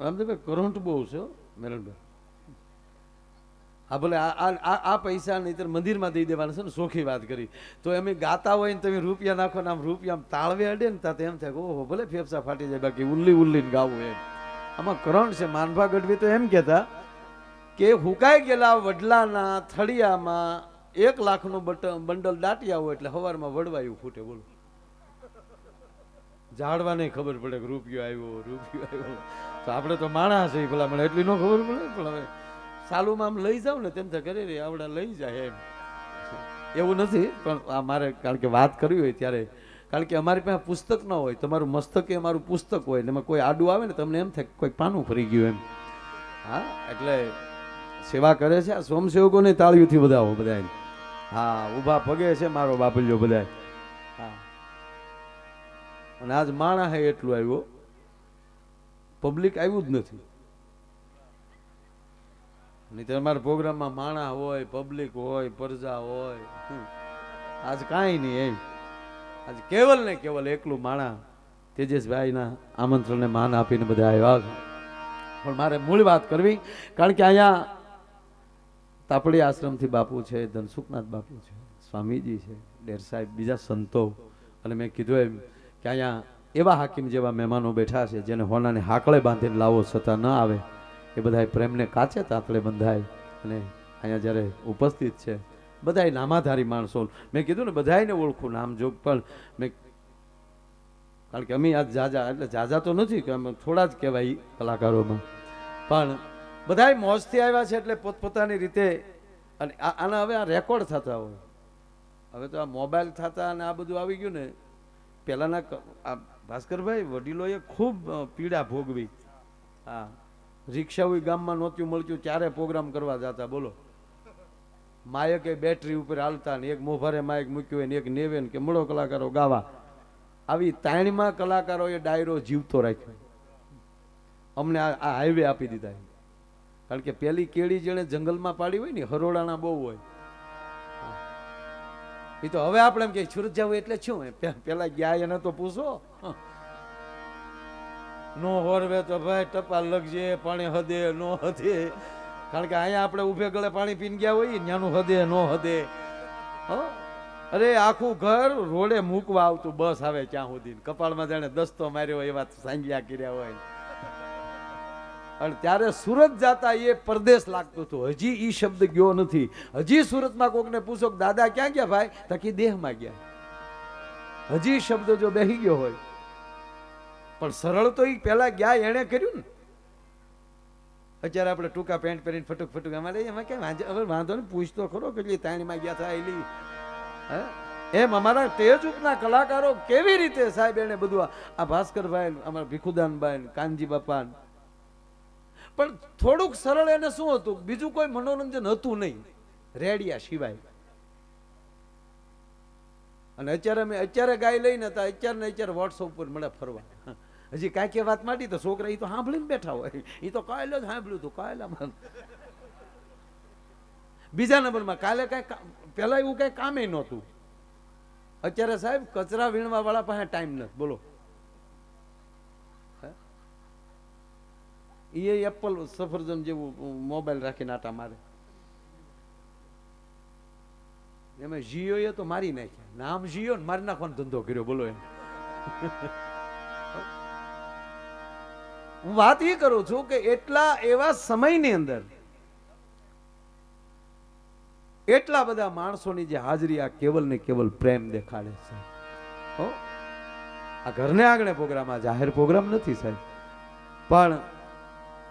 Ramdevbhai current બહુ છે મેરણભાઈ હા, ભલે આ આ- પૈસા નહીતર મંદિરમાં દઈ દેવાના છે ને, સોખી વાત કરી. તો એમ ગાતા હોય ને તમે રૂપિયા નાખો ને, આમ રૂપિયા આમ તાળવે અડે ને તાતે એમ થાય ઓહો, ભલે ફેફસા ફાટી જાય, બાકી ઉલ્લી ઉલ્લીને ગાવું એમ. આમાં કરંટ છે. માનભા ગઢવી તો એમ કહેતા કે હુકાઈ ગયેલા વડલાના થળિયામાં એક લાખનું બટ બંડલ દાટિયા હોય એટલે હવારમાં વડવાયું ફૂટે, બોલો. ઝાડવાને ખબર પડે કે રૂપિયો આવ્યો રૂપિયો આવ્યો. તો આપણે તો માણસ છે ભલા, મને એટલી ન ખબર પડે, પણ હવે સાલુમાં આમ લઈ જાવ ને તેમ તો કરે રે આવડા લઈ જાય એમ. એવું નથી, પણ આ મારે કારણ કે વાત કરવી હોય ત્યારે, કારણ કે અમારી પાસે પુસ્તક ન હોય, તમારું મસ્તક અમારું પુસ્તક હોય એમાં કોઈ આડું આવે ને, તમને એમ થાય કોઈ પાનું ફરી ગયું એમ. હા, એટલે સેવા કરે છે, આ સ્વયંસેવકોને તાળીઓથી બધા બધા હા, ઊભા પગે છે મારો બાપલ્યો બધા હા. અને આજ માણા હે એટલું આવ્યો. પબ્લિક આવ્યું જ નથી. નહીં અમારા પ્રોગ્રામમાં માણા હોય પબ્લિક હોય, પ્રજા હોય. આજ કાંઈ નહીં એમ. આજ કેવલ ને કેવલ એકલું માણા તેજસભાઈના આમંત્રણને માન આપીને બધા આવ્યા છે. પણ મારે મૂળ વાત કરવી, કારણ કે અહીંયા તાપડી આશ્રમથી બાપુ છે, ધનસુખનાથ બાપુ છે, સ્વામીજી છે, ડેર સાહેબ, બીજા સંતો. અને મેં કીધું એમ કે અહીંયા એવા હાકીમ જેવા મહેમાનો બેઠા છે, જેને હોનાને હાકળે બાંધીને લાવો છતાં ન આવે, એ બધા પ્રેમને કાચે તાતળે બંધાય. અને અહીંયા જ્યારે ઉપસ્થિત છે, બધાય નામાધારી માણસો. મેં કીધું ને, બધાયને ઓળખું નામ જોગ, પણ મેં કારણ કે અમે આ જાજા, એટલે જાજા તો નથી, કે અમે થોડા જ કહેવાય કલાકારોમાં. પણ બધાય મોજથી આવ્યા છે એટલે પોતપોતાની રીતે, અને આના હવે આ રેકોર્ડ થતા હોય. હવે તો આ મોબાઈલ થતા અને આ બધું આવી ગયું ને પહેલાંના આ ભાસ્કરભાઈ વડીલોએ ખૂબ પીડા ભોગવી. હા. રિક્ષાઓ ગામમાં નહોતું મળતું ચારે પ્રોગ્રામ કરવા જતા, બોલો. માયકે બેટરી ઉપર હાલતા ને એક મોભારે માયક મૂક્યું હોય ને એક નેવે ને કે મળો કલાકારો ગાવા. આવી તાણીમાં કલાકારોએ ડાયરો જીવતો રાખ્યો. અમને આ હાઈવે આપી દીધા કારણ કે પેલી કેળી જેણે જંગલમાં પાડી હોય ને હરોડાના બહુ હોય. એ તો હવે આપણે એમ કે સુરત જવું એટલે શું? પેલા ગયા એને તો પૂછો. નો હોરવે તો ભાઈ ટપાલ લગજે પાણી હદે, નો હદે. કારણ કે અહીંયા આપણે ઉભે ગળે પાણી પીને ગયા હોય, ન્યાનું હદે, નો હદે? અરે આખું ઘર રોડે મૂકવા આવતું, બસ આવે ક્યાં સુધી. કપાળમાં જાણે દસ્તો માર્યો એવા સાંજ્યા કર્યા હોય. અને ત્યારે સુરત જતા એ પરદેશ લાગતું હતું. હજી એ શબ્દ ગયો નથી. હજી સુરતમાં કોકને પૂછો કે દાદા ક્યાં ગયા ભાઈ? તકી દેહમાં ગયા. હજી શબ્દ જો બેહી ગયો હોય. પણ સરળ તો એ પેલા ગયા એણે કર્યું ને. અત્યારે આપણે ટૂંકા પેન્ટ પહેરીને ફટુક ફટુક લઈએ. એમાં ક્યાં વાંધો? હવે વાંધો ને પૂછતો ખરો કેટલી તાણીમાં ગયા થાય એલી. હે? એમ અમારા તેજ ઉપના કલાકારો કેવી રીતે સાહેબ એને બધું આ- આ ભાસ્કરભાઈ અમારા ભીખુદાનભાઈ કાનજી બાપા પણ થોડુંક સરળ એને શું હતું? બીજું કોઈ મનોરંજન હતું નહીં. રેડિયા સિવાય. અને અત્યારે અમે અત્યારે ગાય લઈને હતા અત્યારે ને અત્યારે વોટ્સઅપ ઉપર મળે ફરવા. હજી કાંઈ કે વાત માંડી તો છોકરા એ તો સાંભળીને બેઠા હોય. એ તો કાયલો જ સાંભળ્યું હતું કાયલામાં બીજા નંબરમાં કાલે કાંઈ પહેલાં એવું કાંઈ કામે નહોતું. અત્યારે સાહેબ કચરા વીણવા વાળા પાસે ટાઈમ નથી. બોલો. એ એપલ સફરજન જેવું મોબાઈલ રાખીને આટા મારે. એમાં જીઓ તો મારી નાખ્યા. નામ જીઓ ને મારી નાખવાનો ધંધો કર્યો, બોલો એમ. હું વાત એ કરું છું કે એટલા એવા સમયની અંદર એટલા બધા માણસોની જે હાજરી આ કેવલ ને કેવલ પ્રેમ દેખાડે છે. આ ઘરને આંગણે પ્રોગ્રામ આ જાહેર પ્રોગ્રામ નથી સાહેબ. પણ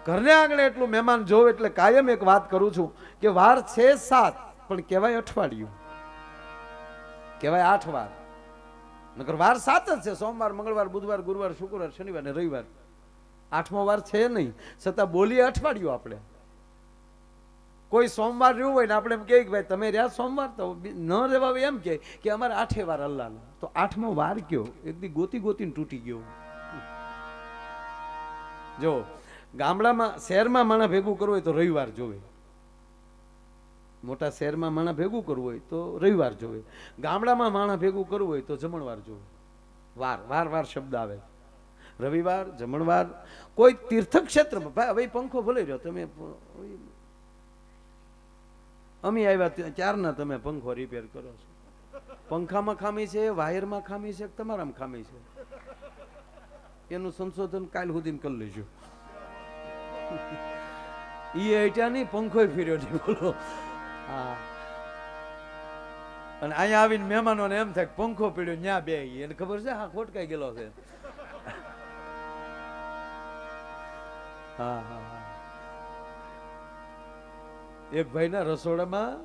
ઘરને આંગણે એટલું મહેમાન જોવ એટલે કાયમ એક વાત કરું છું કે વાર છે સાત, પણ કહેવાય અઠવાડિયું. કહેવાય આઠ વાર. નકર વાર સાત જ છે. સોમવાર, મંગળવાર, બુધવાર, ગુરુવાર, શુક્રવાર, શનિવાર ને રવિવાર. આઠમો વાર છે નહીં. છતાં બોલીએ અઠવાડિયું આપણે. કોઈ સોમવાર રહ્યું હોય ને આપણે એમ કહે કે ભાઈ તમે રહ્યા સોમવાર તો ન રહેવા એમ કહે કે અમારે આઠે વાર અલ્લાહનો. તો આઠમો વાર કયો? એકદી ગોતી ગોતીને તૂટી ગયો. જો ગામડામાં શહેરમાં માણા ભેગું કરવું હોય તો રવિવાર જોવે. મોટા શહેરમાં માણા ભેગું કરવું હોય તો રવિવાર જોવે. ગામડામાં માણા ભેગું કરવું હોય તો જમણવાર જોવે. વાર વાર વાર શબ્દ આવે. રવિવાર, જમણવાર, કોઈ તીર્થક્ષેત્રમાં. ભાઈ હવે પંખો ભલે રહ્યો, તમે અમે આવ્યા ત્યાં- ત્યારના તમે પંખો રિપેર કરો છો. પંખામાં ખામી છે, વાયરમાં ખામી છે તમારામાં ખામી છે? એનું સંશોધન કાલ સુધી કરી લઈશું ઈ હટ્યા નહીં ફેર્યો નહીં બોલો. હા. અને અહીંયા આવીને મહેમાનોને એમ થાય પંખો પીડ્યો ન્યા બે એને ખબર છે હા ખોટકાઈ ગયેલો છે? હા હા હા. એક ભાઈના રસોડામાં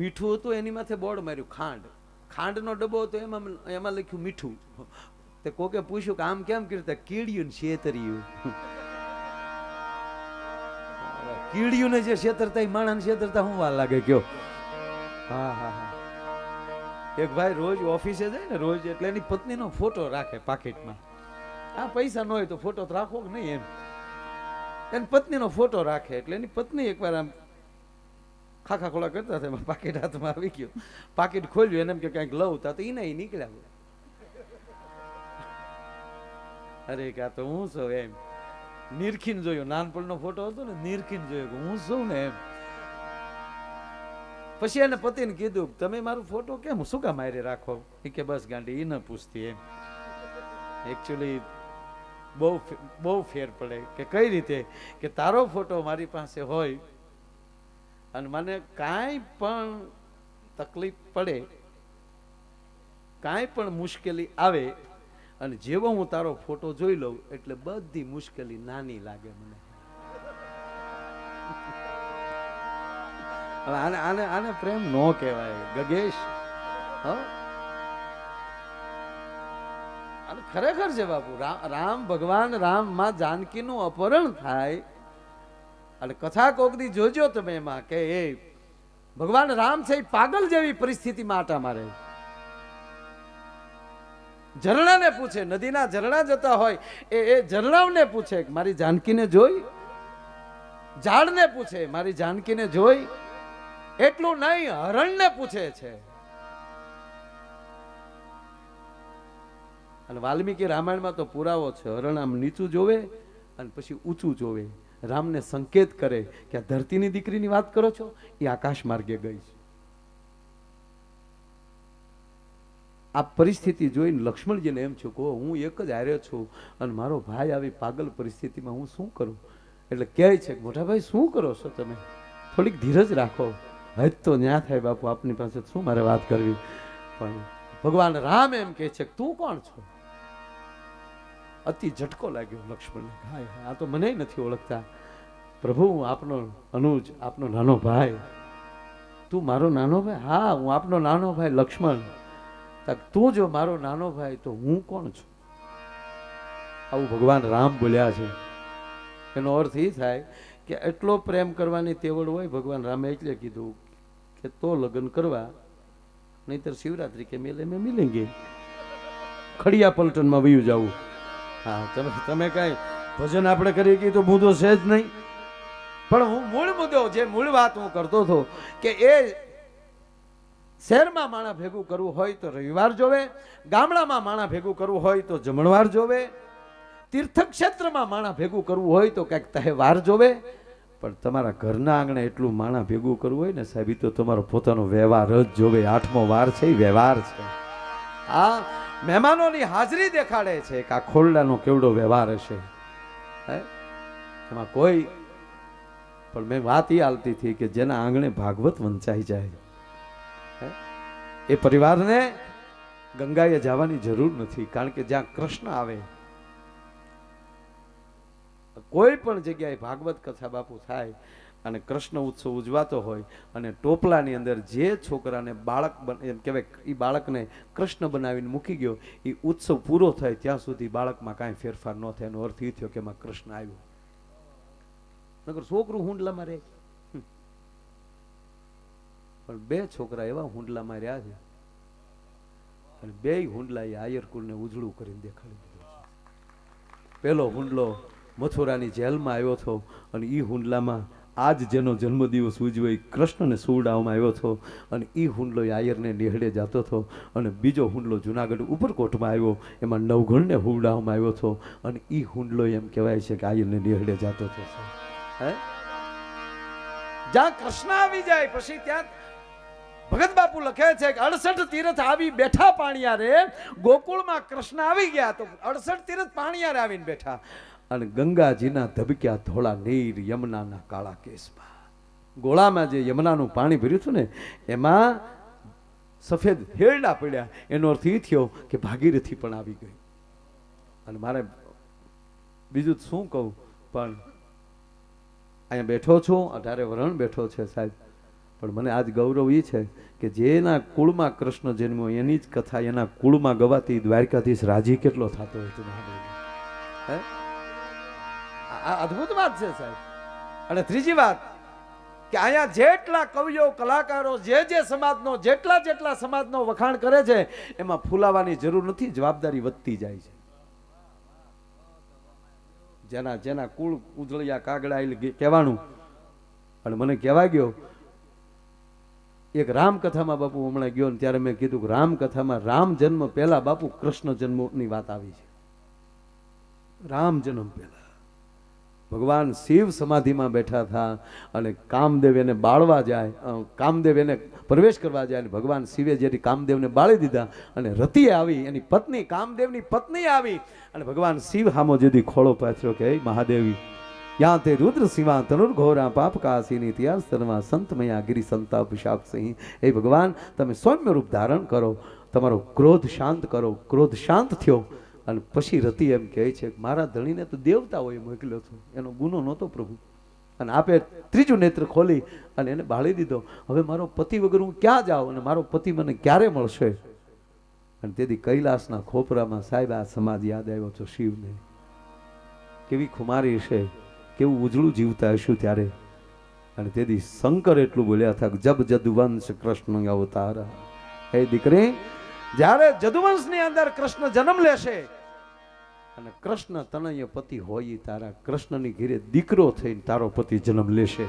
મીઠું હતું એની માથે બોર્ડ માર્યું ખાંડ. ખાંડનો ડબ્બો હતો એમાં એમાં લખ્યું મીઠું. તે કોકે પૂછ્યું કે આમ કેમ કર્યું? કીડિયું ને શેતર્યું કીડિયું ને જે શેતરતા એ માણસ છેતરતા હું વાર લાગે કયો? હા હા હા. એક ભાઈ રોજ ઓફિસે જાય ને, રોજ એટલે એની પત્નીનો ફોટો રાખે પાકીટમાં. આ પૈસા ન હોય તો ફોટો તો રાખો કે નહીં એમ? એની પત્નીનો ફોટો રાખે એટલે એની પત્ની એકવાર આમ ખાખા ખોળા કરતા હતા, એમાં પાકીટ હાથમાં આવી ગયું. પાકીટ ખોલ્યું, એને એમ કે કંઈક લઉં તા તો એને નીકળ્યા. અરે કા તો હું છું એમ. નિરખીને જોયો. નાનપણનો ફોટો હતો ને, નિરખીને જોયો હું છું ને એમ. પછી એને પતિને કીધું, તમે મારો ફોટો કેમ શું કામ મારે રાખો? એ કે, બસ ગાંડી એ ન પૂછતી એમ. એકચ્યુઅલી બહુ બહુ ફેર પડે કે કઈ રીતે, કે તારો ફોટો મારી પાસે હોય અને મને કાંઈ પણ તકલીફ પડે, કાંઈ પણ મુશ્કેલી આવે અને જેવો હું તારો ફોટો જોઈ લઉં, એટલે બધી મુશ્કેલી નાની લાગે મને. આને આને આને પ્રેમ નો કહેવાય, ગગેશ. અને ખરેખર છે બાપુ રામ ભગવાન, રામમાં જાનકીનું અપહરણ થાય. અને કથા કોકદી જોજો તમે એમાં કે એ ભગવાન રામ છે પાગલ જેવી પરિસ્થિતિમાં આટા મારે ઝરણાને પૂછે, નદીના ઝરણા જતા હોય, એ એ ઝરણાઓને પૂછે, મારી જાનકીને જોઈ? ઝાડને પૂછે, મારી જાનકીને જોઈ? એટલું નહીં, હરણને પૂછે છે. અને વાલ્મીકી રામાયણમાં તો પુરાવો છે, હરણ આમ નીચું જોવે અને પછી ઊંચું જોવે. રામને સંકેત કરે કે આ ધરતીની દીકરીની વાત કરો છો? એ આકાશ માર્ગે ગઈ છે. આ પરિસ્થિતિ જોઈને લક્ષ્મણજીને એમ છું કહો હું એક જ હાર્યો છું અને મારો ભાઈ આવી પાગલ પરિસ્થિતિમાં હું શું કરું? એટલે કહે છે કે, મોટા ભાઈ, શું કરો છો તમે? થોડીક ધીરજ રાખો. હજ તો ન્યા થાય બાપુ, આપની પાસે શું મારે વાત કરવી? પણ ભગવાન રામ એમ કહે છે તું કોણ છો? અતિ ઝટકો લાગ્યો લક્ષ્મણને. હા આ તો મને નથી ઓળખતા. પ્રભુ, હું આપનો અનુજ, આપનો નાનો ભાઈ. તું મારો નાનો ભાઈ? હા, હું આપનો નાનો ભાઈ, લક્ષ્મણ. તા જો મારો નાનો ભાઈ, તો હું કોણ છું? આવું ભગવાન રામ બોલ્યા છે. એનો અર્થ એ થાય કે એટલો પ્રેમ કરવાની તેવડ હોય ભગવાન રામે એટલે કીધું કે તો લગ્ન કરવા, નહીતર શિવરાત્રિ કે મેલે મેં મિલેંગે. ખડિયા પલટનમાં વયું જવું. હા, તમે તમે કાંઈ ભજન આપણે કરીએ કે તો મુદ્દો છે જ નહીં. પણ હું મૂળ મુદ્દો, જે મૂળ વાત હું કરતો હતો કે એ શહેરમાં માણા ભેગું કરવું હોય તો રવિવાર જોવે, ગામડામાં માણા ભેગું કરવું હોય તો જમણવાર જોવે, તીર્થક્ષેત્રમાં માણા ભેગું કરવું હોય તો કંઈક તહેવાર જોવે. પણ તમારા ઘરના આંગણે એટલું માણા ભેગું કરવું હોય ને સાહેબ તો તમારો પોતાનો વ્યવહાર જ જોવે. આઠમો વાર છે એ વ્યવહાર છે. આ મહેમાનોની હાજરી દેખાડે છે. કે આ ખોરડાનો કેવડો વ્યવહાર હશે. એમાં કોઈ પણ મેં વાત એ હાલતી હતી કે જેના આંગણે ભાગવત વંચાઈ જાય? એ પરિવારને ગંગાએ જવાની જરૂર નથી, કારણ કે જ્યાં કૃષ્ણ આવે, કોઈ પણ જગ્યાએ ભાગવત કથા બાપુ થાય અને કૃષ્ણ ઉત્સવ ઉજવાતો હોય અને ટોપલાની અંદર જે છોકરાને બાળક એમ કહેવાય એ બાળકને કૃષ્ણ બનાવીને મૂકી ગયો એ ઉત્સવ પૂરો થાય ત્યાં સુધી બાળકમાં કાંઈ ફેરફાર ન થાય, એનો અર્થ એ થયો કે એમાં કૃષ્ણ આવ્યો નગર છોકરું હુંડલામાં રહે. પણ બે છોકરા એવા હુંડલામાં રહ્યા છે. અને બે હુંડલા એ આયર કુલને ઉજળું કરીને દેખાડી દીધું પેલો હુંડલો મથુરાની જેલમાં આવ્યો હતો અને એ હુંડલામાં આજ જેનો જન્મદિવસ ઉજવે એ કૃષ્ણને સુવડાવવામાં આવ્યો હતો અને એ હુંડલો આયરને નિહળે જતો હતો અને બીજો હુંડલો જુનાગઢ ઉપરકોટમાં આવ્યો, એમાં નવઘણને હુવડાવવામાં આવ્યો હતો અને એ હુંડલો એમ કહેવાય છે કે આયરને નિહળે જતો હતો. હે? જ્યાં કૃષ્ણ આવી જાય, પછી ત્યાં ભગત બાપુ લખે છે કે અડસઠ તીરથ આવી બેઠા પાણીયારે, ગોકુળમાં કૃષ્ણ આવી ગયા તો અડસઠ તીરથ પાણીયારે આવીને બેઠા. અને ગંગાજીના ધબક્યા ધોળા નીર યમુનાના કાળા કેસમાં. ગોળામાં જે યમુનાનું પાણી ભર્યું હતું ને, એમાં સફેદ હેરડા પડ્યા. એનો અર્થ એ થયો કે ભાગીરથી પણ આવી ગઈ. અને મારે બીજું શું કહું? પણ અહીંયા બેઠો છું, અઢારે વરણ બેઠો છે સાહેબ. પણ મને આજ ગૌરવ એ છે કે જેના કુળમાં કૃષ્ણ જન્મ્યો, એની જ કથા એના કુળમાં ગવાતી દ્વારકાધીશ રાજી કેટલો થતો હોય છે હે? આ- અદ્ભુત વાત છે સાહેબ. અને ત્રીજી વાત કે અહીંયા જેટલા કવિઓ, કલાકારો જે જે સમાજનો, જેટલા જેટલા સમાજનો વખાણ કરે છે, એમાં ફૂલાવાની જરૂર નથી, જવાબદારી વધતી જાય છે. જેના જેના કુળ ઉજળિયા કાગડા કહેવાનું. અને મને કહેવા ગયો એક રામકથામાં બાપુ હમણાં ગયો ને ત્યારે મેં કીધું કે રામકથામાં રામ જન્મ પહેલા બાપુ કૃષ્ણ જન્મની વાત આવી છે. રામ જન્મ પહેલા. ભગવાન શિવ સમાધિમાં બેઠા હતા અને કામદેવ એને બાળવા જાય કામદેવ એને પ્રવેશ કરવા જાય અને ભગવાન શિવે જેથી કામદેવને બાળી દીધા અને રતિએ આવી, એની પત્ની કામદેવની પત્ની આવી અને ભગવાન શિવ હામો જેથી ખોળો પાછો કે મહાદેવી તે રુદ્ર સિંવા તનુર ઘોરા પાપ કાસીની ત્યાર સર્વા સંતમયા ગિરી સંતાપ શાપ સિંહ હે ભગવાન તમે સૌમ્ય રૂપ ધારણ કરો તમારો ક્રોધ શાંત કરો ક્રોધ શાંત થયો અને પછી રતિ એમ કહે છે મારા ધણીને તો દેવતાઓએ મોકલ્યો હતો એનો ગુનો નહોતો પ્રભુ. અને આપે ત્રીજું નેત્ર ખોલી અને એને બાળી દીધો. હવે મારો પતિ વગર હું ક્યાં જાઉં અને મારો પતિ મને ક્યારે મળશે? અને તેથી કૈલાસના ખોપરામાં સાહેબ, આ સમાજ યાદ આવ્યો છો શિવને. કેવી ખુમારી છે. કેવું ઉજળું જીવતા હશું ત્યારે? અને તેથી શંકર એટલું બોલ્યા હતા જબ જદુવંશ કૃષ્ણ અવતાર. હે દીકરી, જ્યારે જદુવંશની અંદર કૃષ્ણ જન્મ લેશે અને કૃષ્ણ તનય પતિ હોય તારા, કૃષ્ણની ઘેરે દીકરો થઈને તારો પતિ જન્મ લેશે.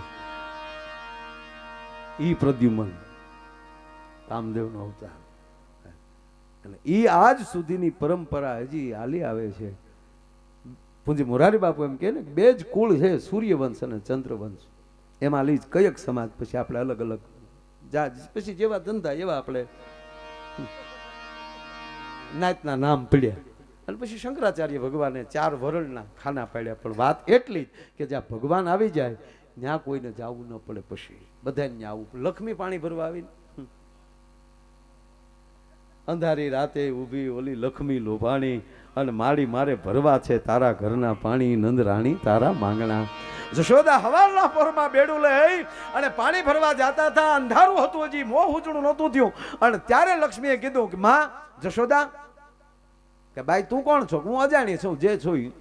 ઈ પ્રદ્યુમન કામદેવનો અવતાર. અને ઈ આજ સુધીની પરંપરા હજી હાલી આવે છે. પૂંજી, મોરારી બાપુ એમ કહે ને, બે જ કુળ છે, સૂર્યવંશ અને ચંદ્રવંશ. એમાં લીજ કયક સમાજ પછી આપણે અલગ અલગ જાજ પછી જેવા ધંધા, એવા આપણે નાતના નામ પડ્યા. અને પછી શંકરાચાર્ય ભગવાને ચાર વરણના ખાના પાડ્યા, પણ વાત એટલી કે જ્યાં ભગવાન આવી જાય, ત્યાં કોઈને જવું ન પડે પછી. બધાને ત્યાં આવવું લક્ષ્મી પાણી ભરવા આવીને. અંધારી રાતે ઊભી ઓલી લક્ષ્મી લોભાણી અને મારી મારે ભરવા છે તારા ઘરના પાણી, નંદ રાણી, તારા માંગણા. જશોદા હવાલના પોરમાં બેડું લઈ અને પાણી ભરવા જતા હતા. અંધારું હતું હજી, મોં ઉજળું નહોતું થયું. અને ત્યારે લક્ષ્મીએ કીધું કે, માં, જશોદા, કે ભાઈ તું કોણ છો? હું અજાણી છું, જે છું.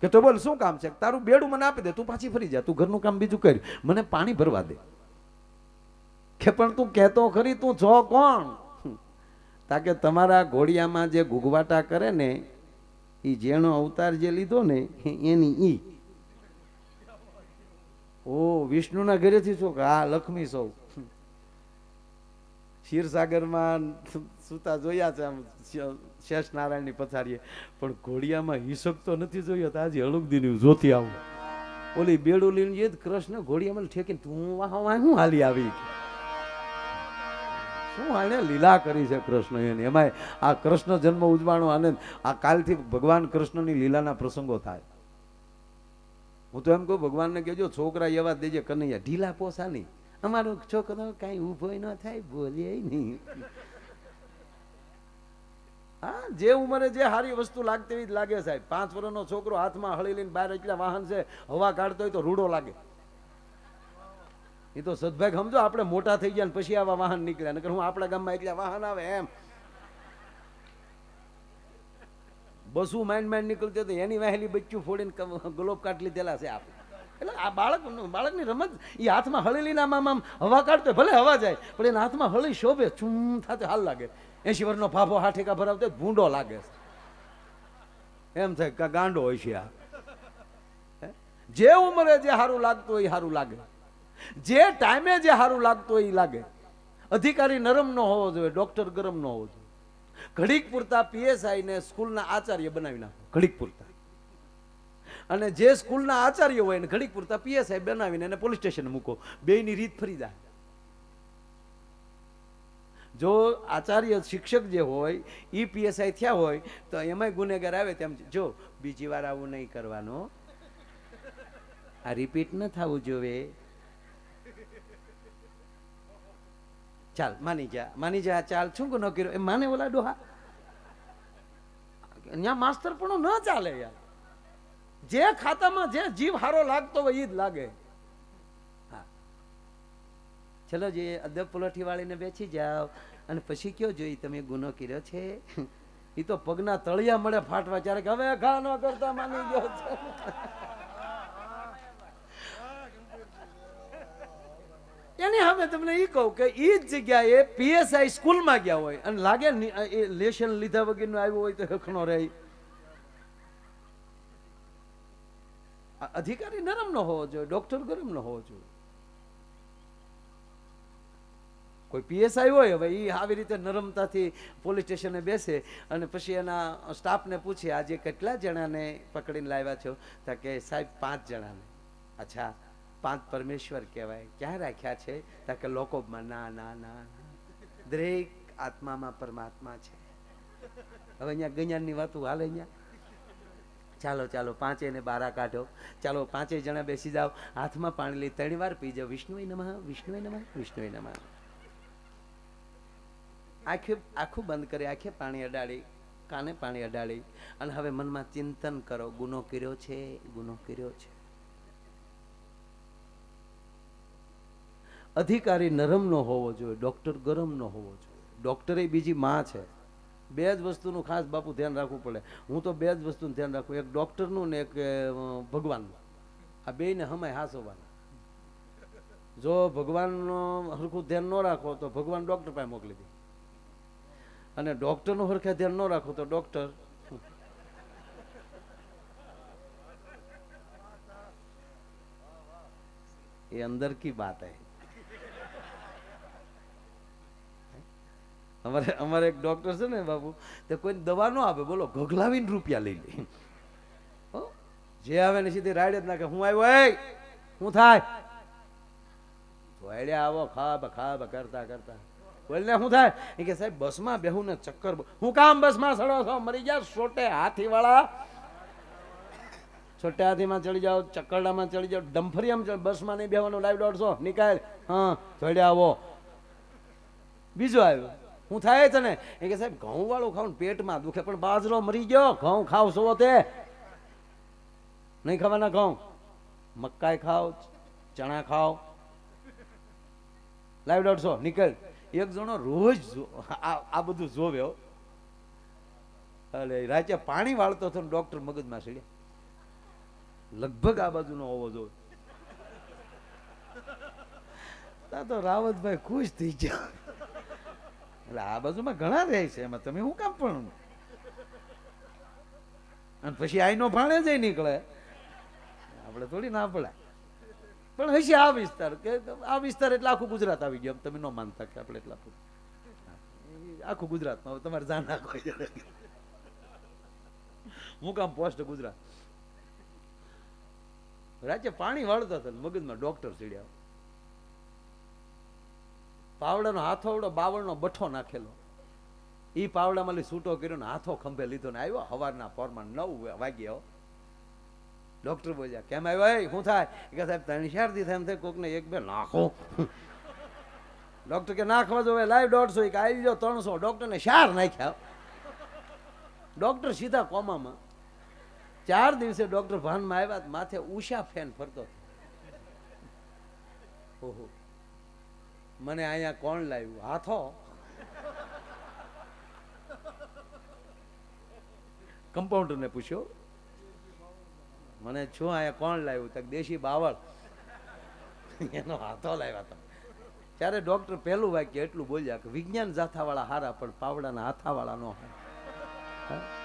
કે તો બોલ, શું કામ છે? તારું બેડું મને આપી દે, તું પાછી ફરી જા. તું ઘરનું કામ બીજું કર. મને પાણી ભરવા દે. કે પણ તું કહેતો ખરી, તું છો કોણ? તાકે તમારા ઘોડિયામાં જે ઘૂઘવાટા કરે ને એ જેનો અવતાર જે લીધો ને એની ઈ. ઓ, વિષ્ણુના ઘરેથી છો કે હા લક્ષ્મી સૌ. ક્ષીરસાગરમાં સુતા જોયા છે આમ શેષ નારાયણની પથારીએ, પણ ઘોડિયામાં હિસક તો નથી જોયો, તો આજે હળુકદીની જોતી આવું. ઓલી બેડું લઈને કૃષ્ણ ઘોડિયામાં ઠેકીને, તું વાહ વાહ, હું હાલી આવી? શું આને લીલા કરી છે કૃષ્ણ એની? એમાંય આ કૃષ્ણ જન્મ ઉજવાનો આનંદ આ કાલથી ભગવાન કૃષ્ણની લીલાના પ્રસંગો થાય. હું તો એમ કહું, ભગવાનને કહેજો, છોકરા એવા દેજે કનૈયા. ઢીલા પોસા નહીં. અમારો છોકરો કાંઈ ઊભો ન થાય, બોલે નહીં. હા, જે ઉંમરે જે સારી વસ્તુ લાગતી એવી જ લાગે સાહેબ. પાંચ વર્ષનો છોકરો હાથમાં હળી લઈને બહાર એટલા વાહન છે, હવા કાઢતો હોય તો રૂડો લાગે. એ તો સદભાગ સમજો, આપણે મોટા થઈ ગયા પછી આવા વાહન નીકળ્યા, નકર હું આપણા ગામમાં એટલે વાહન આવે એમ. બસું માઇન્ડ માઇન્ડ નીકળતી હતી એની વહેલી બચ્ચું ફોડીને ગ્લોબ કાટ લીધેલા છે આપણે એટલે આ બાળક, બાળકની રમત એ હાથમાં હળેલી ના આમ હવા કાઢતો ભલે હવા જાય, પણ એના હાથમાં હળી શોભે, ચૂમ, થાતે હાલ લાગે. એસી વર્ષનો ફાફો હાઠેકા ભરાવતો ભૂંડો લાગે. એમ થાય ગાંડો હોય છે આ? જે ઉંમરે જે સારું લાગતું હોય સારું લાગે. જે ટાઈમે જે સારું લાગતું હોય એ લાગે. અધિકારી નરમ ન હોવો જોઈએ, ડોક્ટર ગરમ ન હોવો જોઈએ. ઘડીક પૂરતા પીએસઆઈ ને સ્કૂલના આચાર્ય બનાવી નાખો, ઘડીક પૂરતા. અને જે સ્કૂલના આચાર્ય હોય ને ઘડીક પૂરતા પીએસઆઈ બનાવીને એને પોલીસ સ્ટેશન મૂકો બેની રીત ફરી જાય. જો આચાર્ય શિક્ષક જે હોય એ પીએસઆઈ થયા હોય, તો એમાંય ગુનેગાર આવે તેમ જો, બીજી વાર આવું નહીં કરવાનું. આ રિપીટ ન થવું જોઈએ. ચાલ, માની જા માની જા, ચાલ, શું ગુનો કર્યો એ માને ઓલા ડોહા? ત્યાં માસ્તર પણ ન ચાલે યાર. જે ખાતામાં જે જીવ હારો લાગતો હોય એ જ લાગે. હા. ચલો જે અદબ પલોઠી વાળીને બેસી જાઓ અને પછી કયો જોઈ તમે ગુનો કર્યો છે? એ તો પગના તળિયા મળે ફાટવા. ત્યારે કે હવે ઘા ન કરતા માની ગયો છે. એની હવે તમને એ કહું કે એ જ જગ્યાએ પીએસઆઈ સ્કૂલમાં ગયા હોય. અને લાગે એ લેશન લીધા વગરનું આવ્યું હોય તો હખનો રહે. અધિકારી નરમ ન હોવો જોઈએ, ડોક્ટર ગરમ ન હોવો જોઈએ. કોઈ પીએસઆઈ હોય, હવે એ આવી રીતે નરમતાથી પોલીસ સ્ટેશને બેસે અને પછી એના સ્ટાફને પૂછે, આજે કેટલા જણાને પકડીને લાવ્યા છો? તો કે સાહેબ, પાંચ જણાને. અચ્છા. પાંચ પરમેશ્વર કહેવાય. ક્યાં રાખ્યા છે? તો કે લોકોમાં ના ના ના. દરેક આત્મામાં પરમાત્મા છે. હવે અહીંયા ગણ્યાની વાતો હાલે અહીંયા. ચાલો ચાલો, પાંચે ને બારા કાઢો. ચાલો, પાંચે જણા બેસી જાઓ. હાથમાં પાણી લઈ ત્રણ વાર પી જાઓ. વિષ્ણુ નમઃ વિષ્ણુ નમઃ વિષ્ણુ નમઃ. આખે, આખું બંધ કરી, આખે પાણી અડાડી, કાને પાણી અડાડી. અને હવે મનમાં ચિંતન કરો. ગુનો કર્યો છે, ગુનો કર્યો છે. અધિકારી નરમ ન હોવો જોઈએ, ડૉક્ટર ગરમ ન હોવો જોઈએ. ડૉક્ટર એ બીજી માં છે. બે જ વસ્તુનું ખાસ બાપુ ધ્યાન રાખવું પડે. હું તો બે જ વસ્તુનું ધ્યાન રાખું. એક ડૉક્ટરનું ને એક ભગવાનનું. આ બેયને હમાય હાસવવાના જો ભગવાનનું હરખું ધ્યાન ન રાખો તો ભગવાન ડૉક્ટર પાસે મોકલી દે. અને ડૉક્ટરનું હરખે ધ્યાન ન રાખો તો ડૉક્ટર એ અંદર કી બાત હૈ? અમારે અમારે એક ડોક્ટર છે ને બાપુ, તે કોઈ દવા ન આપે, બોલો ગગલાવીને રૂપિયા લઈ લે? જે આવે ને સીધી રાડે જ નાખે. હું આવ્યો એ હું થાય? વાડે આવો, ખાબ ખાબ, કરતા કરતા. બોલને શું થાય? એ કે, સાહેબ, બસમાં બેહું ને ચક્કર હું કામ બસમાં સડો છો? મરી ગયા છોટે હાથી વાળા છોટે હાથીમાં ચડી જાઓ, ચક્કરડામાં ચડી જાઓ ડમ્ફરિયામાં બસમાં નહીં બેહવાનું, લાઈવ દોડશો. નિકાલ. હા ચડ્યા આવો. બીજો આવ્યો. હું થાય ને? એ કે સાહેબ, ઘઉં વાળું ખાવ ને પેટમાં દુખે, પણ બાજરો મરી ગયો, ઘઉં ખાવ છો તે? નહીં ખાવાના ઘઉં? મકાઈ ખાઓ ચણા ખાઓ લાઈવ દોઢસો, નીકળ. એક જણો રોજ આ બધું જોવે અરે રાતે પાણી વાળતો હતો ડોક્ટર મગજમાં સીડ્યા લગભગ આ બાજુનો હોવો જોઈએ તો રાવતભાઈ ખુશ થઈ ગયા. એટલે આ બાજુમાં ઘણા રહે છે, એમાં તમે શું કામ પણ અને પછી આઈનો ભાણે જ નીકળે. આપણે થોડી ના પડાય પણ હશે આ વિસ્તાર, કે આ વિસ્તાર એટલે આખું ગુજરાત આવી ગયું તમે ન માનતા કે આપણે એટલા. આખું ગુજરાતમાં તમારે જાણ નાખો હું કામ પોસ્ટ ગુજરાત. રાજ્ય પાણી વાળતા હતા મગજમાં ડોક્ટર સીડ્યા પાવડાનો હાથોવડો, બાવળનો બઠો નાખેલો. એ પાવડામાં છૂટો કર્યો ને હાથો ખંભે લીધો ને આવ્યો. હવારના પોરમાં નવ વાગ્યો ડોક્ટર બોલ્યા, કેમ આવ્યો? એ શું થાય? કે સાહેબ, ત્રણ ચાર થાય એમ થાય કોકને એક બે નાખો. ડોક્ટર કે, નાખવા જોવે લાઈવ દોઢસો. એક આવી જાઓ ત્રણસો. ડોક્ટરને ચાર નાખ્યા ડોક્ટર સીધા કોમામાં. ચાર દિવસે ડોક્ટર ભાનમાં આવ્યા માથે ઉષા ફેન ફરતો ઓહો. મને અહીંયા કોણ લાવ્યું? હાથો. કમ્પાઉન્ડરને પૂછ્યો? મને છું અહીંયા કોણ લાવ્યું? તક દેશી બાવળ. એનો હાથો લાવ્યા તમે ત્યારે ડોક્ટર પહેલું વાક્ય એટલું બોલ્યા કે વિજ્ઞાન જાથાવાળા હારા પણ પાવડાના હાથાવાળા નો હારા